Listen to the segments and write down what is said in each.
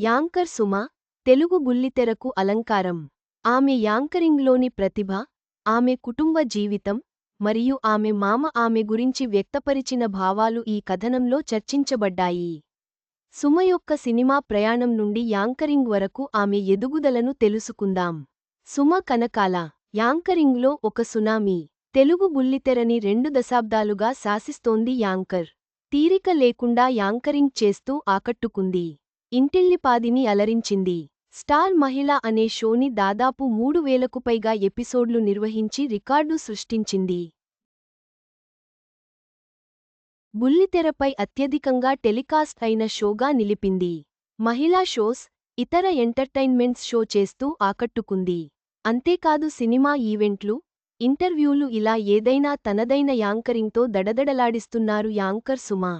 Anchor Suma Telugu బుల్లితెరకు అలంకారం. ఆమె యాంకరింగ్లోని ప్రతిభ ఆమె కుటుంబ జీవితం మరియు ఆమె మామ ఆమె గురించి వ్యక్తపరిచిన భావాలు ఈ కథనంలో చర్చించబడ్డాయి. సుమ యొక్క సినిమా ప్రయాణం నుండి యాంకరింగ్ వరకు ఆమె ఎదుగుదలను తెలుసుకుందాం. సుమ కనకాల యాంకరింగ్లో ఒక సునామీ. తెలుగు బుల్లితెరని రెండు దశాబ్దాలుగా శాసిస్తోంది యాంకర్. తీరిక లేకుండా యాంకరింగ్ చేస్తూ ఆకట్టుకుంది. ఇంటిల్లిపాదిని అలరించింది. స్టార్ మహిళ అనే షోని దాదాపు మూడు వేలకు పైగా ఎపిసోడ్లు నిర్వహించి రికార్డు సృష్టించింది. బుల్లితెరపై అత్యధికంగా టెలికాస్ట్ అయిన షోగా నిలిపింది. మహిళా షోస్ ఇతర ఎంటర్టైన్మెంట్స్ షో చేస్తూ ఆకట్టుకుంది. అంతేకాదు సినిమా ఈవెంట్లు ఇంటర్వ్యూలు ఇలా ఏదైనా తనదైన యాంకరింగ్తో దడదడలాడిస్తున్నారు యాంకర్ సుమా.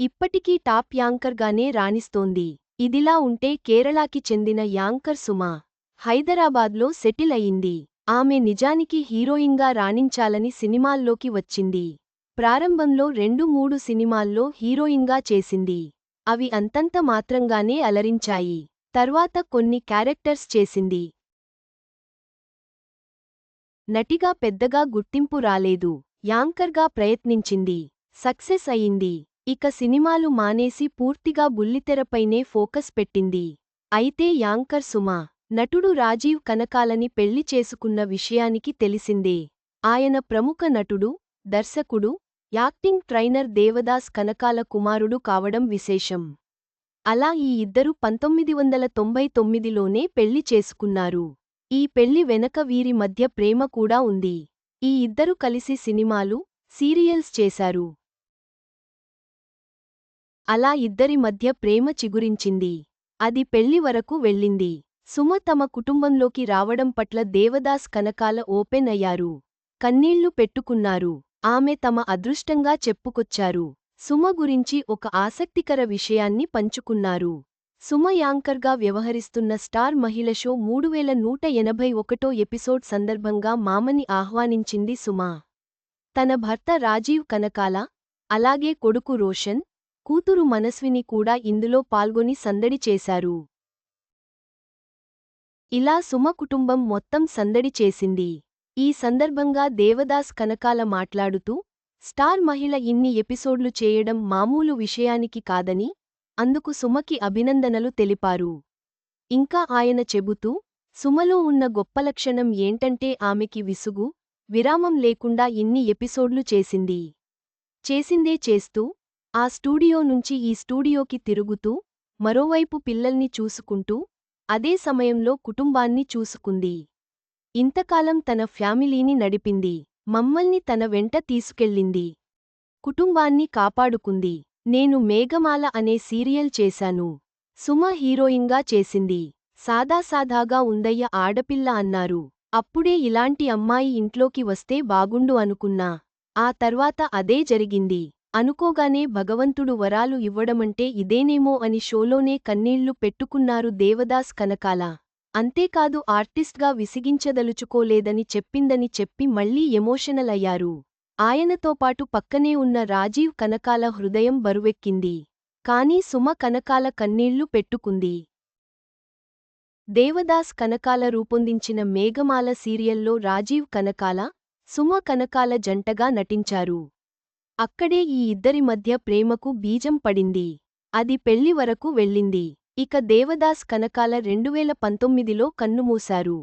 ఇప్పటికీ టాప్ యాంకర్గానే రాణిస్తోంది. ఇదిలా ఉంటే కేరళకి చెందిన యాంకర్ సుమా హైదరాబాద్లో సెటిల్ అయింది. ఆమె నిజానికి హీరోయిన్గా రాణించాలని సినిమాల్లోకి వచ్చింది. ప్రారంభంలో రెండు మూడు సినిమాల్లో హీరోయిన్గా చేసింది. అవి అంతంత మాత్రంగానే అలరించాయి. తర్వాత కొన్ని క్యారెక్టర్స్ చేసింది. నటిగా పెద్దగా గుర్తింపు రాలేదు. యాంకర్గా ప్రయత్నించింది. సక్సెస్ అయింది. ఇక సినిమాలు మానేసి పూర్తిగా బుల్లితెరపైనే ఫోకస్ పెట్టింది. అయితే యాంకర్ సుమా నటుడు రాజీవ్ కనకాలని పెళ్ళి చేసుకున్న విషయానికి తెలిసిందే. ఆయన ప్రముఖ నటుడు దర్శకుడు యాక్టింగ్ ట్రైనర్ దేవదాస్ కనకాల కుమారుడు కావడం విశేషం. అలా ఈ ఇద్దరు పంతొమ్మిది వందల తొంభై తొమ్మిదిలోనే పెళ్ళి చేసుకున్నారు. ఈ పెళ్ళి వెనక వీరి మధ్య ప్రేమ కూడా ఉంది. ఈ ఇద్దరు కలిసి సినిమాలు సీరియల్స్ చేశారు. అలా ఇద్దరి మధ్య ప్రేమ చిగురించింది. అది పెళ్ళి వరకు వెళ్ళింది. సుమ తమ కుటుంబంలోకి రావడం పట్ల దేవదాస్ కనకాల ఓపెన్ అయ్యారు. కన్నీళ్ళు పెట్టుకున్నారు. ఆమె తమ అదృష్టంగా చెప్పుకొచ్చారు. సుమ గురించి ఒక ఆసక్తికర విషయాన్ని పంచుకున్నారు. సుమ యాంకర్గా వ్యవహరిస్తున్న స్టార్ మహిళ షో మూడు వేల నూట ఎనభై ఒకటో ఎపిసోడ్ సందర్భంగా మామని ఆహ్వానించింది సుమ. తన భర్త రాజీవ్ కనకాల అలాగే కొడుకు రోషన్ కూతురు మనస్విని కూడా ఇందులో పాల్గొని సందడి చేశారు. ఇలా సుమ కుటుంబం మొత్తం సందడి చేసింది. ఈ సందర్భంగా దేవదాస్ కనకాల మాట్లాడుతూ స్టార్ మహిళ ఇన్ని ఎపిసోడ్లు చేయడం మామూలు విషయానికి కాదని అందుకు సుమకి అభినందనలు తెలిపారు. ఇంకా ఆయన చెబుతూ సుమలో ఉన్న గొప్ప లక్షణం ఏంటంటే ఆమెకి విసుగు విరామం లేకుండా ఇన్ని ఎపిసోడ్లు చేసింది. చేసిందే చేస్తూ ఆ స్టూడియో నుంచి ఈ స్టూడియోకి తిరుగుతూ మరోవైపు పిల్లల్ని చూసుకుంటూ అదే సమయంలో కుటుంబాన్ని చూసుకుంది. ఇంతకాలం తన ఫ్యామిలీని నడిపింది. మమ్మల్ని తన వెంట తీసుకెళ్ళింది. కుటుంబాన్ని కాపాడుకుంది. నేను మేఘమాల అనే సీరియల్ చేశాను. సుమ హీరోయిన్గా చేసింది. సాదాసాదాగా ఉందయ్య ఆడపిల్ల అన్నారు. అప్పుడే ఇలాంటి అమ్మాయి ఇంట్లోకి వస్తే బాగుండు అనుకున్నా. ఆ తర్వాత అదే జరిగింది. అనుకోగానే భగవంతుడు వరాలు ఇవ్వడమంటే ఇదేనేమో అని షోలోనే కన్నీళ్ళు పెట్టుకున్నారు దేవదాస్ కనకాల. అంతేకాదు ఆర్టిస్ట్గా విసిగించదలుచుకోలేదని చెప్పిందని చెప్పి మళ్ళీ ఎమోషనల్ అయ్యారు ఆయనతో పాటు పక్కనే ఉన్న రాజీవ్ కనకాల హృదయం బరువెక్కింది. కానీ సుమ కనకాల కన్నీళ్ళు పెట్టుకుంది. దేవదాస్ కనకాల రూపొందించిన మేఘమాల సీరియల్లో రాజీవ్ కనకాల సుమ కనకాల జంటగా నటించారు. అక్కడే ఈ ఇద్దరి మధ్య ప్రేమకు బీజం పడింది. అది పెళ్ళి వరకు వెళ్ళింది. ఇక దేవదాస్ కనకాల రెండువేల పంతొమ్మిదిలో కన్నుమూశారు.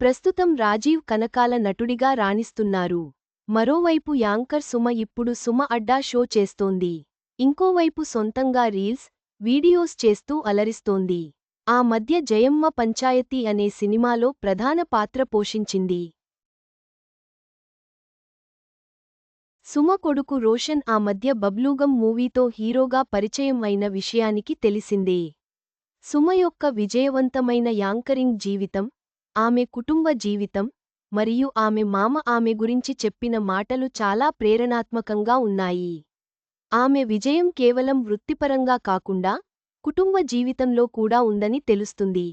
ప్రస్తుతం రాజీవ్ కనకాల నటుడిగా రాణిస్తున్నారు. మరోవైపు యాంకర్ సుమ ఇప్పుడు సుమ అడ్డా షో చేస్తోంది. ఇంకోవైపు సొంతంగా రీల్స్ వీడియోస్ చేస్తూ అలరిస్తోంది. ఆ మధ్య జయమ్మ పంచాయతీ అనే సినిమాలో ప్రధాన పాత్ర పోషించింది. సుమ కొడుకు రోషన్ ఆ మధ్య బబ్లూగం మూవీతో హీరోగా పరిచయం అయిన విషయానికి తెలిసిందే. సుమ యొక్క విజయవంతమైన యాంకరింగ్ జీవితం ఆమె కుటుంబ జీవితం మరియు ఆమె మామ ఆమె గురించి చెప్పిన మాటలు చాలా ప్రేరణాత్మకంగా ఉన్నాయి. ఆమె విజయం కేవలం వృత్తిపరంగా కాకుండా కుటుంబ జీవితంలో కూడా ఉందని తెలుస్తుంది.